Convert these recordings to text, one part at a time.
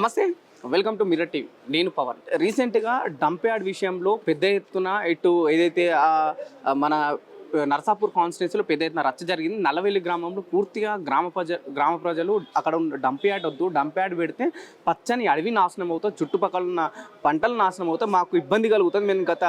నమస్తే. Welcome to mirror TV నేను పవన్. రీసెంట్గా డంప్ యార్డ్ విషయంలో పెద్ద ఎత్తున ఇటు ఏదైతే మన నర్సాపూర్ కాన్స్టిట్యూన్సీలో పెద్ద ఎత్తున రచ్చ జరిగింది. నల్లవెల్లి గ్రామంలో పూర్తిగా గ్రామ ప్రజ గ్రామ ప్రజలు అక్కడ ఉన్న డంప్ యార్డ్ వద్దు డంప్ యార్డ్ పెడితే పచ్చని అడవి నాశనం అవుతుంది చుట్టుపక్కల ఉన్న పంటలు నాశనం అవుతాయి మాకు ఇబ్బంది కలుగుతుంది. మేము గత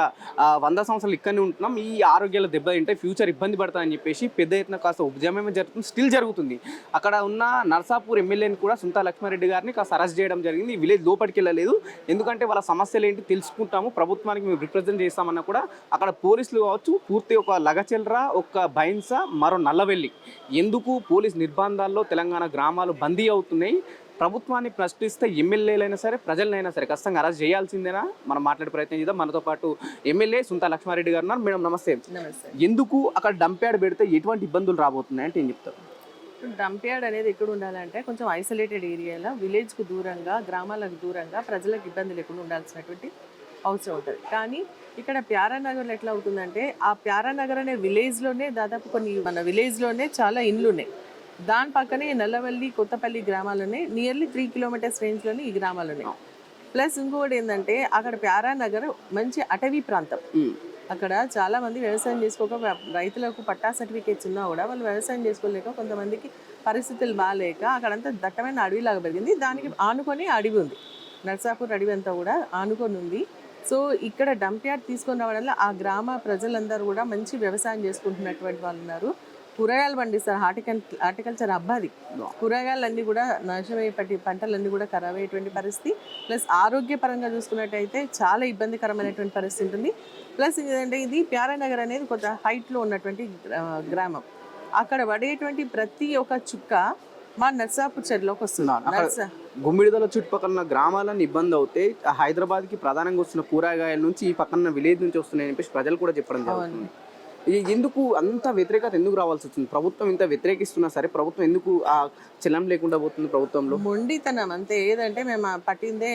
వంద సంవత్సరాలు ఇక్కడనే ఉంటున్నాం. ఈ ఆరోగ్యాల దెబ్బ తింటే ఫ్యూచర్ ఇబ్బంది పడుతుందని చెప్పేసి పెద్ద ఎత్తున కాస్త ఉద్యమమే జరుగుతుంది. స్టిల్ జరుగుతుంది. అక్కడ ఉన్న నర్సాపూర్ ఎమ్మెల్యేని కూడా సుంతా లక్ష్మారెడ్డి గారిని కాస్త అరెస్ట్ చేయడం జరిగింది. విలేజ్ లోపలికి వెళ్ళలేదు. ఎందుకంటే వాళ్ళ సమస్యలు ఏంటి తెలుసుకుంటాము. ప్రభుత్వానికి మేము రిప్రజెంట్ చేస్తామన్నా కూడా అక్కడ పోలీసులు కావచ్చు పూర్తి ఒక లగచెల్రా ఒక బైన్స మరో నల్లవెల్లి. ఎందుకు పోలీస్ నిర్బంధాల్లో తెలంగాణ గ్రామాలు బందీ అవుతున్నాయి? ప్రభుత్వాన్ని ప్రశ్నిస్తే ఎమ్మెల్యేలైనా సరే ప్రజలైనా సరే ఖచ్చితంగా అరెస్ట్ చేయాల్సిందేనా? మనం మాట్లాడే ప్రయత్నం చేద్దాం. మనతో పాటు ఎమ్మెల్యే సుంతా లక్ష్మారెడ్డి గారు ఉన్నారు. మేడం నమస్తే. ఎందుకు అక్కడ డంప్ యార్డ్ పెడితే ఎటువంటి ఇబ్బందులు రాబోతున్నాయి అంటే ఏం చెప్తారు? డంప్ యార్డ్ అనేది ఎక్కడ ఉండాలంటే కొంచెం ఐసోలేటెడ్ ఏరియాలో విలేజ్కు దూరంగా గ్రామాలకు దూరంగా ప్రజలకు ఇబ్బంది లేకుండా ఉండాల్సినటువంటి అవసరం ఉంటుంది కానీ ఇక్కడ ప్యారానగర్లో ఎట్లా అవుతుందంటే ఆ ప్యారానగర్ అనే విలేజ్లోనే దాదాపు కొన్ని మన విలేజ్లోనే చాలా ఇండ్లు ఉన్నాయి. దాని పక్కనే నల్లవల్లి కొత్తపల్లి గ్రామాలునే నియర్లీ త్రీ కిలోమీటర్స్ రేంజ్లోనే ఈ గ్రామాలు ఉన్నాయి. ప్లస్ ఇంకొకటి ఏంటంటే అక్కడ ప్యారానగర్ మంచి అటవీ ప్రాంతం. అక్కడ చాలా మంది వ్యవసాయం చేసుకోక రైతులకు పట్టా సర్టిఫికేట్స్ ఉన్నా కూడా వాళ్ళు వ్యవసాయం చేసుకోలేక కొంతమందికి పరిస్థితులు బాగాలేక అక్కడంతా దట్టమైన అడవిలాగా పెరిగింది. దానికి ఆనుకొని అడవి ఉంది. నర్సాపూర్ అడవి అంతా కూడా ఆనుకొని ఉంది. సో ఇక్కడ డంప్ యార్డ్ తీసుకొని రావడం ఆ గ్రామ ప్రజలందరూ కూడా మంచి వ్యవసాయం చేసుకుంటున్నటువంటి వాళ్ళు ఉన్నారు. కూరగాయలు పండిస్తారు హార్టికల్ హార్టికల్చర్ అబ్బాది. కూరగాయలన్నీ కూడా నాశనమైపట్టి పంటలన్నీ కూడా ఖరాబ్ అయ్యేటువంటి పరిస్థితి. ప్లస్ ఆరోగ్యపరంగా చూసుకున్నట్టయితే చాలా ఇబ్బందికరమైనటువంటి పరిస్థితి ఉంటుంది. ప్లస్ ఏంటంటే ఇది ప్యారానగర్ అనేది కొంత హైట్లో ఉన్నటువంటి గ్రా- గ్రామం. అక్కడ పడేటువంటి ప్రతి ఒక్క చుక్క మా నర్సాపూర్ అక్కడ నర్సా గుమ్మిడిదల చుట్టుపక్కల గ్రామాలను ఇబ్బంది అవుతాయి హైదరాబాద్కి ప్రధానంగా వస్తున్న కూరగాయల నుంచి ఈ పక్కన విలేజ్ నుంచి వస్తున్నాయని చెప్పేసి ప్రజలు కూడా చెప్పడం జరుగుతుంది. ఎందుకు అంత వ్యతిరేకత ఎందుకు రావాల్సి వచ్చింది? ప్రభుత్వం ఇంత వ్యతిరేకిస్తున్నా సరే ప్రభుత్వం ఎందుకు ఆ చలం లేకుండా పోతుంది ప్రభుత్వంలో? మొండితనం అంతే. ఏదంటే మేము పట్టిందే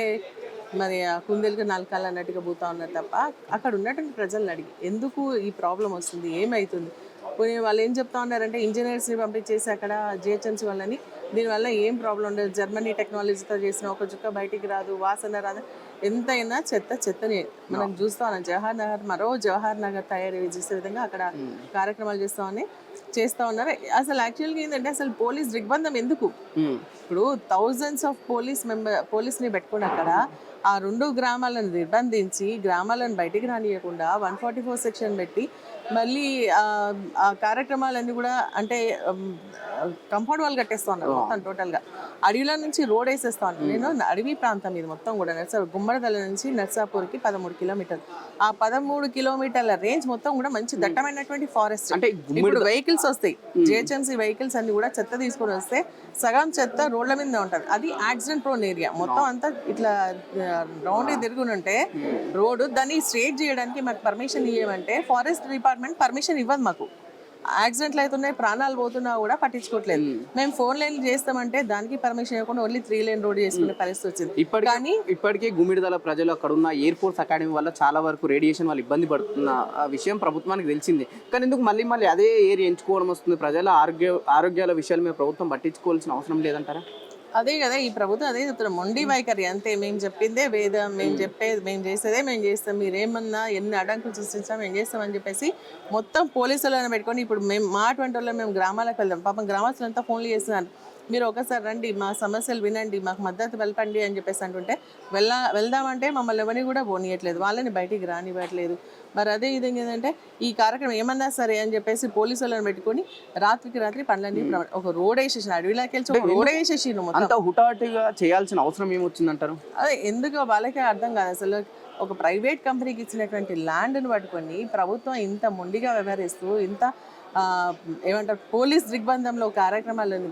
మరి ఆ కుందేలుగా నలకాలు అన్నట్టుగా పోతా ఉన్నారు తప్ప అక్కడ ఉన్నటువంటి ప్రజలను అడిగి ఎందుకు ఈ ప్రాబ్లం వస్తుంది? ఏమవుతుంది వాళ్ళు ఏం చెప్తా ఉన్నారంటే ఇంజనీర్స్ని పంపించేసి అక్కడ జిహెచ్ఎంసీ వాళ్ళని. దీనివల్ల ఏం ప్రాబ్లం ఉండదు. జర్మనీ టెక్నాలజీతో చేసిన ఒక చుక్క బయటికి రాదు వాసన రాదు. ఎంతైనా చెత్త చెత్తనే. మనం చూస్తా ఉన్నాం జవహర్ నగర్ మరో జవహర్ నగర్ తయారీ చేసే విధంగా అక్కడ కార్యక్రమాలు చేస్తామని చేస్తా ఉన్నారు. అసలు యాక్చువల్గా ఏంటంటే అసలు పోలీస్ దిగ్బంధం ఎందుకు? ఉమ్. ఇప్పుడు థౌజండ్స్ ఆఫ్ పోలీస్ మెంబర్ పోలీస్ని పెట్టుకుని అక్కడ ఆ రెండు గ్రామాలను నిర్బంధించి గ్రామాలను బయటికి రానియకుండా వన్ ఫార్టీ ఫోర్ సెక్షన్ పెట్టి మళ్ళీ ఆ, కార్యక్రమాలన్నీ కూడా అంటే కంపౌండ్ వాళ్ళు కట్టేస్తా ఉన్నారు మొత్తం టోటల్గా అడవిలో నుంచి రోడ్ వేసేస్తా ఉన్నాను నేను అడవి ప్రాంతం ఇది మొత్తం కూడా. నర్సా గుమ్మడిదల నుంచి నర్సాపూర్కి పదమూడు కిలోమీటర్లు. ఆ పదమూడు కిలోమీటర్ల రేంజ్ మొత్తం కూడా మంచి దట్టమైనటువంటి ఫారెస్ట్ అంటే ఇప్పుడు వెహికల్స్ వస్తాయి. జిహెచ్ఎంసీ వెహికల్స్ అన్ని కూడా చెత్త తీసుకొని వస్తే సగం చెత్త రోడ్ల మీద ఉంటది. అది యాక్సిడెంట్ ప్రోన్ ఏరియా మొత్తం అంతా ఇట్లా రౌండ్ తిరిగి ఉంటే రోడ్డు దాన్ని స్ట్రేట్ చేయడానికి మాకు పర్మిషన్ ఇవ్వమంటే ఫారెస్ట్ డిపార్ట్మెంట్ పర్మిషన్ ఇవ్వదు మాకు. యాక్సిడెంట్లు అవుతున్నాయి ప్రాణాలు పోతున్నా కూడా పట్టించుకోవట్లేదు. మేము. ఫోర్ లైన్ చేస్తామంటే దానికి పర్మిషన్ ఇవ్వకుండా ఓన్లీ త్రీ లైన్ రోడ్ చేసుకునే పరిస్థితి వచ్చింది. ఇప్పటికీ కానీ ఇప్పటికే గుమ్మిడిదల ప్రజలు అక్కడ ఉన్న ఎయిర్ ఫోర్స్ అకాడమీ వల్ల చాలా వరకు రేడియేషన్ వాళ్ళు ఇబ్బంది పడుతున్న ఆ విషయం ప్రభుత్వానికి తెలిసిందే. కానీ ఎందుకు మళ్ళీ మళ్ళీ అదే ఏరియా ఎంచుకోవడం వస్తుంది? ప్రజల ఆరోగ్య ఆరోగ్యాల విషయాలు మేము ప్రభుత్వం పట్టించుకోవాల్సిన అవసరం లేదంటారా? అదే కదా ఈ ప్రభుత్వం అదే చెప్తున్నారు. మొండి వైఖరి అంతే. మేము చెప్పిందే వేదం మేము చెప్పేది మేము చేసేదే మేము చేస్తాం. మీరేమన్నా ఎన్ని అడంకులు సృష్టించినా మేము చేస్తామని చెప్పేసి మొత్తం పోలీసులను పెట్టుకొని ఇప్పుడు మేము మా అటువంటి వాళ్ళు మేము గ్రామాలకు వెళ్దాం. పాపం గ్రామస్తులంతా ఫోన్లు చేస్తున్నారు. మీరు ఒకసారి రండి మా సమస్యలు వినండి మాకు మద్దతు వెలపండి అని చెప్పేసి అంటుంటే వెళ్ళ వెళ్దామంటే మమ్మల్ని ఎవరిని కూడా పోనీయట్లేదు వాళ్ళని బయటికి రానివ్వట్లేదు. మరి అదే విధంగా ఏంటంటే ఈ కార్యక్రమం ఏమన్నా సరే అని చెప్పేసి పోలీసు వాళ్ళని పెట్టుకొని రాత్రికి రాత్రి పనులన్నీ ఒక రోడ్ వేసేసిన అడవిలోకి వెళ్ళి ఒక రోడ్ వేసేసి మొత్తం. అంత హుటాహుటిగా చేయాల్సిన అవసరం ఏమొచ్చిందంటారు? అదే ఎందుకు వాళ్ళకే అర్థం కాదు అసలు ఒక ప్రైవేట్ కంపెనీకి ఇచ్చినటువంటి ల్యాండ్ని పట్టుకొని ప్రభుత్వం ఇంత మొండిగా వ్యవహరిస్తూ ఇంత ఏమంటారు పోలీస్ దిగ్బంధంలో కార్యక్రమాలను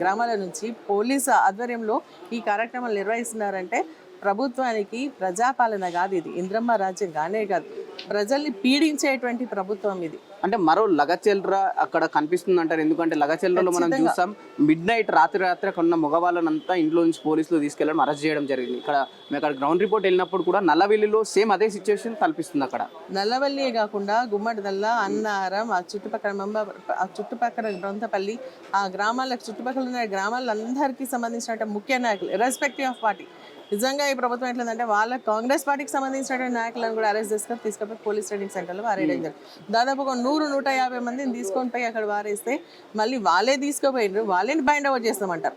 గ్రామాల నుంచి పోలీస్ ఆధ్వర్యంలో ఈ కార్యక్రమాలు నిర్వహిస్తున్నారంటే ప్రభుత్వానికి ప్రజాపాలన కాదు ఇది. ఇంద్రమ్మ రాజ్యం కానే కాదు. ప్రజల్ని పీడించేటువంటి ప్రభుత్వం ఇది. అంటే మరో లగచెల్ర అక్కడ కనిపిస్తుంది అంటారు ఎందుకంటే లగచెల్రలో మనం చూసాం మిడ్ నైట్ రాత్రి రాత్రి అక్కడ ఉన్న మగవాళ్ళనంతా ఇంట్లో నుంచి పోలీసులు తీసుకెళ్ళడం అరెస్ట్ చేయడం జరిగింది. ఇక్కడ మేము అక్కడ గ్రౌండ్ రిపోర్ట్ వెళ్ళినప్పుడు కూడా నల్లవెల్లిలో సేమ్ అదే సిచ్యువేషన్ కల్పిస్తుంది అక్కడ. నల్లవల్లియే కాకుండా గుమ్మడిదల్ల అన్నారం ఆ చుట్టుపక్కల మంబ ఆ చుట్టుపక్కల బ్రంతపల్లి ఆ గ్రామాలకు చుట్టుపక్కల ఉన్న గ్రామాలందరికీ సంబంధించిన ముఖ్య నాయకులు రెస్పెక్టివ్ ఆఫ్ పార్టీ నిజంగా ఈ ప్రభుత్వం ఎట్లందంటే వాళ్ళ కాంగ్రెస్ పార్టీకి సంబంధించినటువంటి నాయకులను కూడా అరెస్ట్ చేసుకొని తీసుకొని పోలీస్ ట్రైనింగ్ సెంటర్లో వారేయడం జరిగింది. దాదాపు ఒక నూరు నూట యాభై మందిని తీసుకొని పోయి అక్కడ వారేస్తే మళ్ళీ వాళ్ళే తీసుకుపోయినారు. వాళ్ళని బైండ్ ఓవర్ చేస్తామంటారు.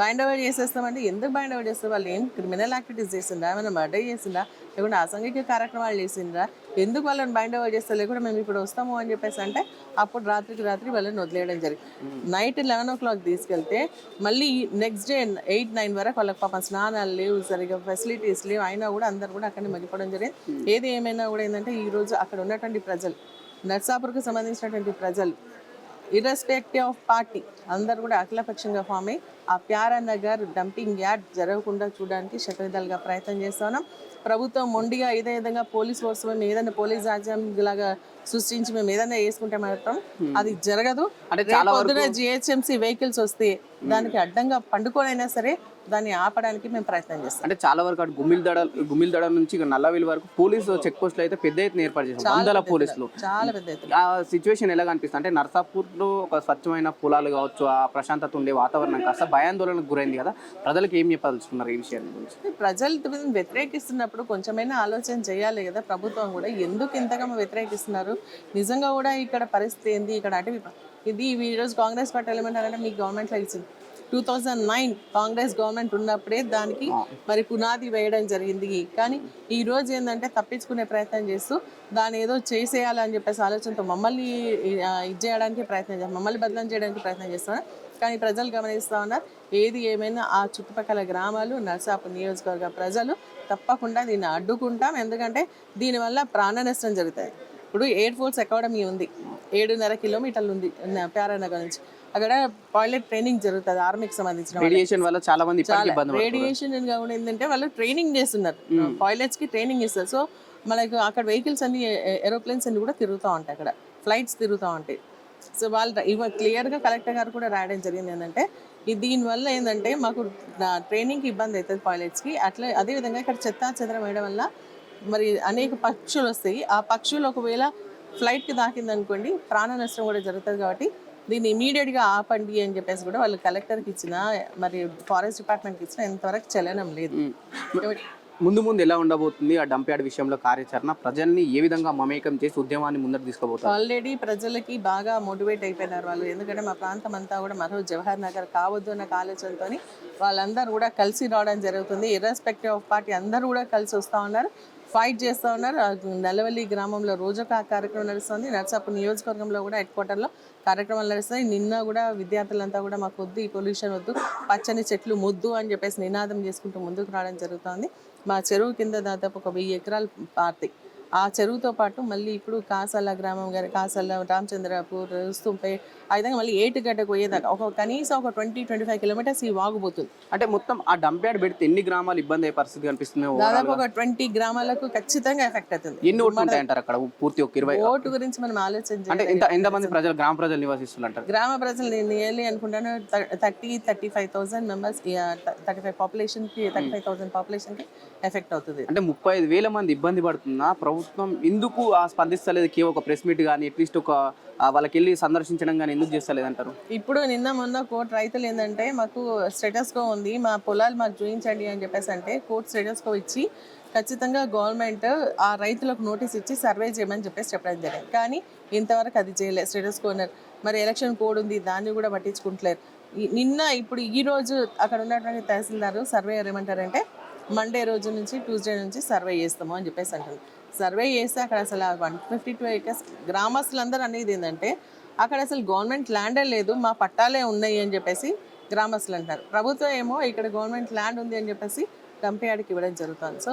బైండ్ ఓవర్ చేసేస్తామంటే ఎందుకు బైండ్ ఓవర్ చేస్తారు? వాళ్ళు ఏం క్రిమినల్ యాక్టివిటీస్ చేసిండ్రా? ఏమైనా మర్డర్ చేసిండ్రా? లేకుంటే అసాంఘిక కార్యక్రమాలు చేసిండ్రా? ఎందుకు వాళ్ళని బైండ్ ఓవర్ చేస్తారు లేకుండా మేము ఇప్పుడు వస్తాము అని చెప్పేసి అంటే అప్పుడు రాత్రికి రాత్రి వాళ్ళని వదిలేయడం జరిగింది. నైట్ లెవెన్ ఓ క్లాక్ తీసుకెళ్తే మళ్ళీ నెక్స్ట్ డే ఎయిట్ నైన్ వరకు వాళ్ళకి పాపం స్నానాలు లేవు సరిగా ఫెసిలిటీస్ లేవు. అయినా కూడా అందరు కూడా అక్కడనే మగ్గిపోవడం జరిగింది. ఏది ఏమైనా కూడా ఏంటంటే ఈ రోజు అక్కడ ఉన్నటువంటి ప్రజలు నర్సాపూర్కి సంబంధించినటువంటి ప్రజలు ఇర్రెస్పెక్టివ్ ఆఫ్ పార్టీ అందరు కూడా అఖిలపక్షంగా ఫామ్ అయ్యి ఆ ప్యారా నగర్ డంపింగ్ యార్డ్ జరగకుండా చూడడానికి శతవిధాలుగా ప్రయత్నం చేస్తున్నాం. ప్రభుత్వం మొండిగా ఇదే విధంగా పోలీస్ ఫోర్స్ మేము ఏదైనా పోలీస్ రాజ్యం లాగా సృష్టించి మేము ఏదైనా వేసుకుంటే మాత్రం అది జరగదు. అంటే పొద్దున జిహెచ్ఎంసీ వెహికల్స్ వస్తే దానికి అడ్డంగా పండుకోనైనా సరే దాన్ని ఆపడానికి మేము ప్రయత్నం చేస్తాం. అంటే చాలా వరకు అటు గుమ్మిల్ దడ గుమ్మిల్ దడ నుంచి నల్లవెల్లి వరకు పోలీసు చెక్ పోస్టులు అయితే పెద్ద ఎత్తున ఏర్పాటు చేశారు. వందల పోలీసులు. చాలా పెద్ద ఎత్తున. ఆ సిచ్యువేషన్ ఎలా కనిపిస్తుంది అంటే నర్సాపూర్లో ఒక స్వచ్ఛమైన పొలాలు కావచ్చు ఆ ప్రశాంతత ఉండే వాతావరణం కాస్త భయాందోళనకు గురైంది కదా. ప్రజలకు ఏం చెప్పదలుచుకున్నారు ఈ విషయం గురించి? ప్రజలు వ్యతిరేకిస్తున్నప్పుడు కొంచెమైనా ఆలోచన చేయాలి కదా ప్రభుత్వం కూడా. ఎందుకు ఇంతగా వ్యతిరేకిస్తున్నారు? నిజంగా కూడా ఇక్కడ పరిస్థితి ఏంది? ఇక్కడ అటవీ ప- ఇది ఈ రోజు కాంగ్రెస్ పార్టీ ఏమంటారంటే మీకు గవర్నమెంట్లో ఇచ్చింది. Two thousand nine Congress government ఉన్నప్పుడే దానికి మరి పునాది వేయడం జరిగింది. కానీ ఈ రోజు ఏంటంటే తప్పించుకునే ప్రయత్నం చేస్తూ దాన్ని ఏదో చేసేయాలని చెప్పేసి ఆలోచనతో మమ్మల్ని ఇది చేయడానికి ప్రయత్నం చేస్తాం మమ్మల్ని బదలం చేయడానికి ప్రయత్నం చేస్తున్నారు కానీ ప్రజలు గమనిస్తూ ఉన్నారు ఏది ఏమైనా ఆ చుట్టుపక్కల గ్రామాలు నర్సాపు నియోజకవర్గ ప్రజలు తప్పకుండా దీన్ని అడ్డుకుంటాం. ఎందుకంటే దీనివల్ల ప్రాణ నష్టం జరుగుతాయి. ఇప్పుడు ఎయిర్ ఫోర్స్ అకాడమీ ఉంది. ఏడున్నర కిలోమీటర్లు ఉంది ప్యారానగర్ నుంచి. అక్కడ పైలట్ ట్రైనింగ్ జరుగుతుంది ఆర్మీకి సంబంధించిన. రేడియేషన్ వల్ల చాలా మంది రేడియేషన్ కూడా ఏంటంటే వాళ్ళు ట్రైనింగ్ చేస్తున్నారు. పైలట్స్కి ట్రైనింగ్ ఇస్తారు సో మనకు అక్కడ వెహికల్స్ అన్ని ఏరోప్లేన్స్ అన్ని కూడా తిరుగుతూ ఉంటాయి అక్కడ. ఫ్లైట్స్ తిరుగుతూ ఉంటాయి. సో వాళ్ళు ఇవ క్లియర్గా కలెక్టర్ గారు కూడా రాయడం జరిగింది ఏంటంటే ఈ దీనివల్ల ఏంటంటే మాకు ట్రైనింగ్కి ఇబ్బంది అవుతుంది పైలట్స్కి అట్లా అదేవిధంగా ఇక్కడ చెత్త చెదరం వేయడం వల్ల మరి అనేక పక్షులు వస్తాయి. ఆ పక్షులు ఒకవేళ ఫ్లైట్కి తాకింది అనుకోండి ప్రాణ నష్టం కూడా జరుగుతుంది కాబట్టి దీన్ని ఇమీడియట్గా ఆపండి అని చెప్పేసి కూడా వాళ్ళు కలెక్టర్కి ఇచ్చిన మరి ఫారెస్ట్ డిపార్ట్మెంట్కి ఇచ్చిన ఇంతవరకు చలనం లేదు. ముందు ముందు ఎలా ఉండబోతుంది ఆ డంప్ యార్డ్ విషయంలో కార్యాచరణ? ప్రజల్ని ఏ విధంగా మమేకం చేసి ఉద్యమాన్ని ముందర తీసుకుపోతారు? ఆల్రెడీ ప్రజలకి బాగా మోటివేట్ అయిపోయినారు వాళ్ళు. ఎందుకంటే మా ప్రాంతం అంతా కూడా మరో జవహర్ నగర్ కావద్దు అన్న ఆలోచనతో వాళ్ళందరూ కూడా కలిసి రావడం జరుగుతుంది. ఇర్రెస్పెక్టివ్ ఆఫ్ పార్టీ అందరూ కూడా కలిసి వస్తూ ఉన్నారు. ఫైట్ చేస్తూ ఉన్నారు. నల్లవల్లి గ్రామంలో రోజొక కార్యక్రమం నడుస్తుంది. నర్సాపు నియోజకవర్గంలో కూడా హెడ్ క్వార్టర్లో కార్యక్రమాలు నడుస్తాయి నిన్న కూడా విద్యార్థులంతా కూడా మాకు వద్దు ఈ పొల్యూషన్ వద్దు పచ్చని చెట్లు ముద్దు అని చెప్పేసి నినాదం చేసుకుంటూ ముందుకు రావడం జరుగుతుంది. మా చెరువు కింద దాదాపు ఒక వెయ్యి ఎకరాలు పార్తాయి ఆ చెరువుతో పాటు మళ్ళీ ఇప్పుడు కాసల్ల గ్రామం గారి కాసల్ల రామచంద్రపూర్ రుస్తుంపై ఆ విధంగా మళ్ళీ ఏటుగడ్డకు పోయేదాకా ఒక కనీసం ఒక ట్వంటీ ట్వంటీ ఫైవ్ కిలోమీటర్స్ ఈ వాగుపోతుంది అంటే మొత్తం ఆ డంప్ యార్డ్ పెడితే ఎన్ని గ్రామాలు ఇబ్బంది అయ్యే పరిస్థితి కనిపిస్తుంది దాదాపు ఒక ట్వంటీ గ్రామాలకు ఖచ్చితంగా ఎఫెక్ట్ అవుతుంది. ఎన్ని ఓట్లు ఉంటాయి అంటారు అక్కడ? పూర్తి ఒక ఇరవై ఓటు గురించి మనం ఆలోచన అంటే ఎంత ఎంతమంది ప్రజలు గ్రామ ప్రజలు నివసిస్తున్నారు గ్రామ ప్రజలు నేను నియర్లీ అనుకుంటాను thirty thirty five thousand members thirty five పాపులేషన్కి thirty five thousand పాపులేషన్కి ఎఫెక్ట్ అవుతుంది. అంటే ముప్పై ఐదు వేల మంది ఇబ్బంది పడుతున్నా ప్రభుత్వం ఎందుకు ఆ స్పందిస్తలేదు? కేవలం ఒక ప్రెస్ మీట్ కానీ అట్లీస్ట్ ఒక వాళ్ళకి వెళ్ళి సందర్శించడం కానీ ఎందుకు చేస్తలేదు అంటారు ఇప్పుడు నిన్న మొన్న కోర్టు రైతులు ఏంటంటే మాకు స్టేటస్కో ఉంది మా పొలాలు మాకు చూపించండి అని చెప్పేసి అంటే కోర్టు స్టేటస్కో ఇచ్చి ఖచ్చితంగా గవర్నమెంట్ ఆ రైతులకు నోటీస్ ఇచ్చి సర్వే చేయమని చెప్పేసి చెప్పడం జరిగింది. కానీ ఇంతవరకు అది చేయలేదు స్టేటస్ కోనర్ మరి ఎలక్షన్ కోడ్ ఉంది దాన్ని కూడా పట్టించుకుంటలేరు. నిన్న ఇప్పుడు ఈ రోజు అక్కడ ఉన్నటువంటి తహసీల్దార్ సర్వేయర్ ఏమంటారంటే మండే రోజు నుంచి ట్యూస్డే నుంచి సర్వే చేస్తాము అని చెప్పేసి అంటారు. సర్వే చేస్తే అక్కడ అసలు వన్ ఫిఫ్టీ టూ ఏకర్స్ గ్రామస్తులందరూ అనేది ఏంటంటే అక్కడ అసలు గవర్నమెంట్ ల్యాండే లేదు మా పట్టాలే ఉన్నాయి అని చెప్పేసి గ్రామస్తులు అంటారు. ప్రభుత్వం ఏమో ఇక్కడ గవర్నమెంట్ ల్యాండ్ ఉంది అని చెప్పేసి కంపేయాడికి ఇవ్వడం జరుగుతుంది. సో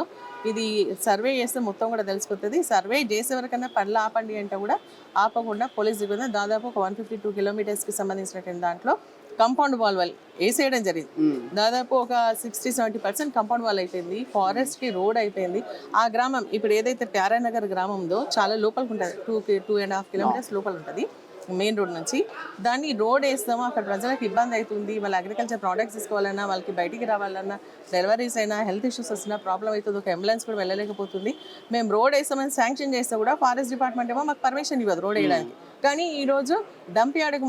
ఇది సర్వే చేస్తే మొత్తం కూడా తెలిసిపోతుంది. సర్వే చేసే వరకన్నా పనులు ఆపండి అంటే కూడా ఆపకుండా పోలీస్ దిగుతుంది దాదాపు ఒక వన్ ఫిఫ్టీ టూ కిలోమీటర్స్కి సంబంధించినటువంటి దాంట్లో కంపౌండ్ వాల్ వాళ్ళు వేసేయడం జరిగింది. మ్మ్. దాదాపు ఒక sixty seventy percent compound wall అయిపోయింది. ఫారెస్ట్కి రోడ్ అయిపోయింది. ఆ గ్రామం ఇప్పుడు ఏదైతే నగర్ గ్రామం ఉందో చాలా లోపలికి ఉంటుంది. Two two and half kilometres లోపల ఉంటుంది. మెయిన్ రోడ్ నుంచి. దాన్ని రోడ్ వేస్తాము. అక్కడ ప్రజలకు ఇబ్బంది అవుతుంది. వాళ్ళ అగ్రికల్చర్ ప్రోడక్ట్స్ తీసుకోవాలన్నా వాళ్ళకి బయటికి రావాలన్నా డెలివరీస్ అయినా హెల్త్ ఇష్యూస్ వస్తున్నా ప్రాబ్లం అవుతుంది. ఒక అంబులెన్స్ కూడా వెళ్ళలేకపోతుంది. మేము రోడ్ వేస్తామని శాంక్షన్ చేస్తే కూడా ఫారెస్ట్ డిపార్ట్మెంట్ ఏమో మాకు పర్మిషన్ ఇవ్వదు రోడ్ వేయడానికి. కానీ ఈ రోజు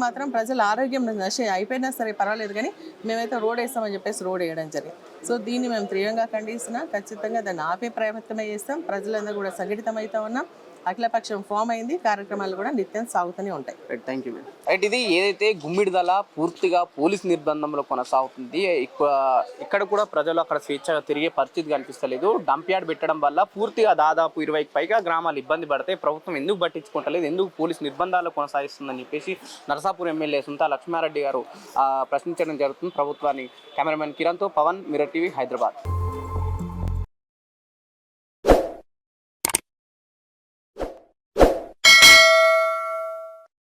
మాత్రం ప్రజల ఆరోగ్యం నష్ట అయిపోయినా సరే పర్వాలేదు కానీ మేమైతే రోడ్ వేస్తామని చెప్పేసి రోడ్ వేయడం జరిగింది. సో దీన్ని మేము తీవ్రంగా ఖండిస్తున్నాం ఖచ్చితంగా దాన్ని ఆపే ప్రయత్నమే చేస్తాం. ప్రజలందరూ కూడా సంఘటితమవుతా ఉన్నాం. అఖిలపక్షం ఫామ్ అయింది. కార్యక్రమాలు కూడా నిత్యం సాగుతూనే ఉంటాయి. థ్యాంక్ యూ రైట్ ఇది ఏదైతే గుమ్మిడిదల పూర్తిగా పోలీస్ నిర్బంధంలో కొనసాగుతుంది ఇక్కడ ఇక్కడ కూడా ప్రజలు అక్కడ స్వేచ్ఛగా తిరిగే పరిస్థితి కనిపిస్తలేదు. డంప్ యార్డ్ పెట్టడం వల్ల పూర్తిగా దాదాపు ఇరవైకి పైగా గ్రామాలు ఇబ్బంది పడతాయి. ప్రభుత్వం ఎందుకు పట్టించుకుంటలేదు ఎందుకు పోలీస్ నిర్బంధాలు కొనసాగిస్తుందని చెప్పేసి నరసాపూర్ ఎమ్మెల్యే సుంతా లక్ష్మారెడ్డి గారు ప్రశ్నించడం జరుగుతుంది. ప్రభుత్వాన్ని కెమెరామెన్ కిరణ్తో పవన్ మిర టీవీ హైదరాబాద్.